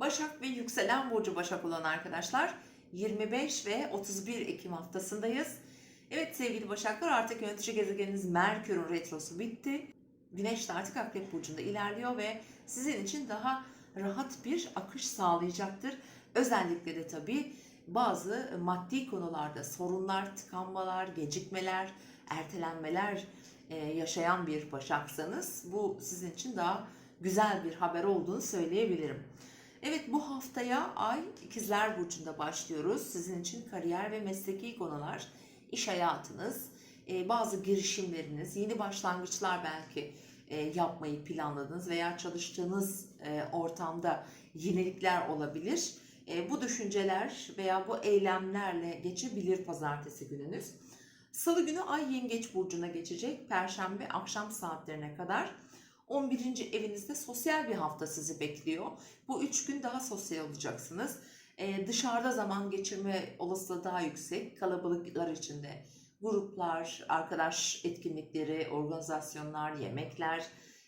Başak ve yükselen burcu Başak olan arkadaşlar 25 ve 31 Ekim haftasındayız. Evet sevgili Başaklar artık yönetici gezegeniniz Merkür'ün retrosu bitti. Güneş de artık Akrep Burcu'nda ilerliyor ve sizin için daha rahat bir akış sağlayacaktır. Özellikle de tabii bazı maddi konularda sorunlar, tıkanmalar, gecikmeler, ertelenmeler e, yaşayan bir Başaksanız bu sizin için daha güzel bir haber olduğunu söyleyebilirim. Evet bu haftaya Ay İkizler Burcu'nda başlıyoruz. Sizin için kariyer ve mesleki konular, iş hayatınız, e, bazı girişimleriniz, yeni başlangıçlar belki e, yapmayı planladınız veya çalıştığınız e, ortamda yenilikler olabilir. Bu düşünceler veya bu eylemlerle geçebilir pazartesi gününüz. Salı günü Ay Yengeç Burcu'na geçecek. Perşembe akşam saatlerine kadar 11. evinizde sosyal bir hafta sizi bekliyor. Bu üç gün daha sosyal olacaksınız. Ee, dışarıda zaman geçirme olasılığı daha yüksek. Kalabalıklar içinde gruplar, arkadaş etkinlikleri, organizasyonlar, yemekler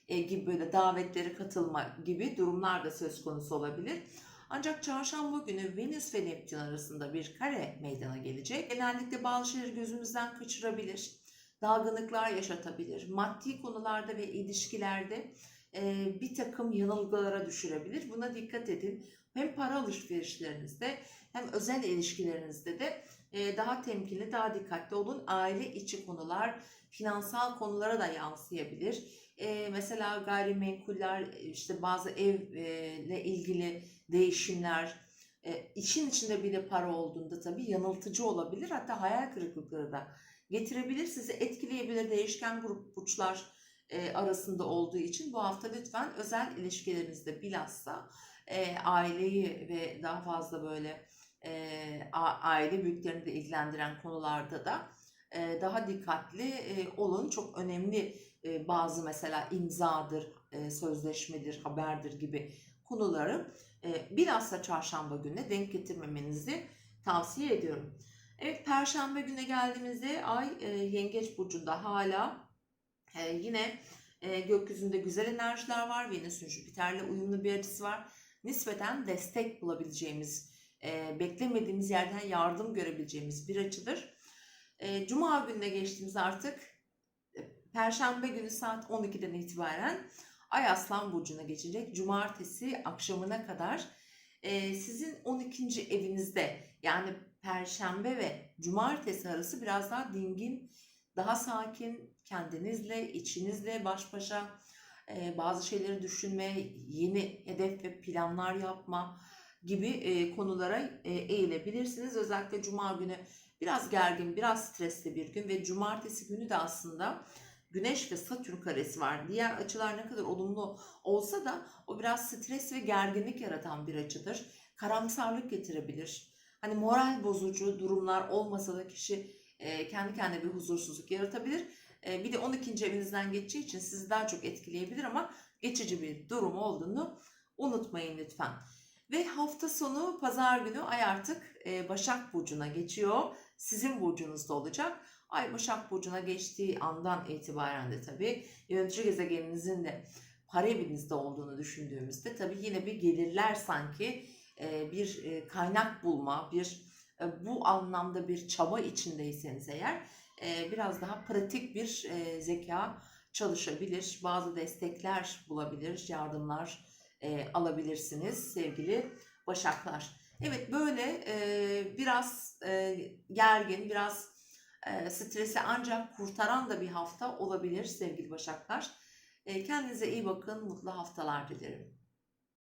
e, gibi böyle davetlere katılma gibi durumlar da söz konusu olabilir. Ancak çarşamba günü Venüs ve Neptün arasında bir kare meydana gelecek. Genellikle bazı şeyleri gözümüzden kaçırabilir. Dalgınlıklar yaşatabilir. Maddi konularda ve ilişkilerde e, bir takım yanılgılara düşürebilir. Buna dikkat edin. Hem para alışverişlerinizde hem özel ilişkilerinizde de e, daha temkinli, daha dikkatli olun. Aile içi konular, finansal konulara da yansıyabilir. E, mesela gayrimenkuller, işte bazı evle ilgili değişimler, e, işin içinde bir de para olduğunda tabii yanıltıcı olabilir. Hatta hayal kırıklıkları da getirebilir. Sizi etkileyebilir değişken grup burçlar e, arasında olduğu için bu hafta lütfen özel ilişkilerinizde bilhassa e, aileyi ve daha fazla böyle e, aile büyüklerini de ilgilendiren konularda da e, daha dikkatli e, olun. Çok önemli e, bazı mesela imzadır, e, sözleşmedir, haberdir gibi konuları e, bilhassa çarşamba gününe denk getirmemenizi tavsiye ediyorum. Evet Perşembe güne geldiğimizde Ay e, Yengeç Burcu'nda hala e, yine e, gökyüzünde güzel enerjiler var. Venüs'ün Jüpiter'le uyumlu bir açısı var. Nispeten destek bulabileceğimiz, e, beklemediğimiz yerden yardım görebileceğimiz bir açıdır. E, Cuma gününe geçtiğimiz artık e, Perşembe günü saat 12'den itibaren Ay Aslan Burcu'na geçecek. Cumartesi akşamına kadar e, sizin 12. evinizde yani Perşembe ve Cumartesi arası biraz daha dingin, daha sakin, kendinizle, içinizle baş başa e, bazı şeyleri düşünme, yeni hedef ve planlar yapma gibi e, konulara e, eğilebilirsiniz. Özellikle Cuma günü biraz gergin, biraz stresli bir gün ve Cumartesi günü de aslında Güneş ve Satürn karesi var. Diğer açılar ne kadar olumlu olsa da o biraz stres ve gerginlik yaratan bir açıdır. Karamsarlık getirebilir. Hani moral bozucu durumlar olmasa da kişi e, kendi kendine bir huzursuzluk yaratabilir. E, bir de 12. evinizden geçeceği için sizi daha çok etkileyebilir ama geçici bir durum olduğunu unutmayın lütfen. Ve hafta sonu pazar günü ay artık e, Başak Burcu'na geçiyor. Sizin burcunuzda olacak. Ay Başak Burcu'na geçtiği andan itibaren de tabii yönetici gezegeninizin de para evinizde olduğunu düşündüğümüzde tabii yine bir gelirler sanki e, bir e, kaynak bulma, bir e, bu anlamda bir çaba içindeyseniz eğer e, biraz daha pratik bir e, zeka çalışabilir. Bazı destekler bulabilir, yardımlar e, alabilirsiniz sevgili Başaklar. Evet böyle e, biraz e, gergin, biraz e, stresi ancak kurtaran da bir hafta olabilir sevgili Başaklar. E, kendinize iyi bakın, mutlu haftalar dilerim.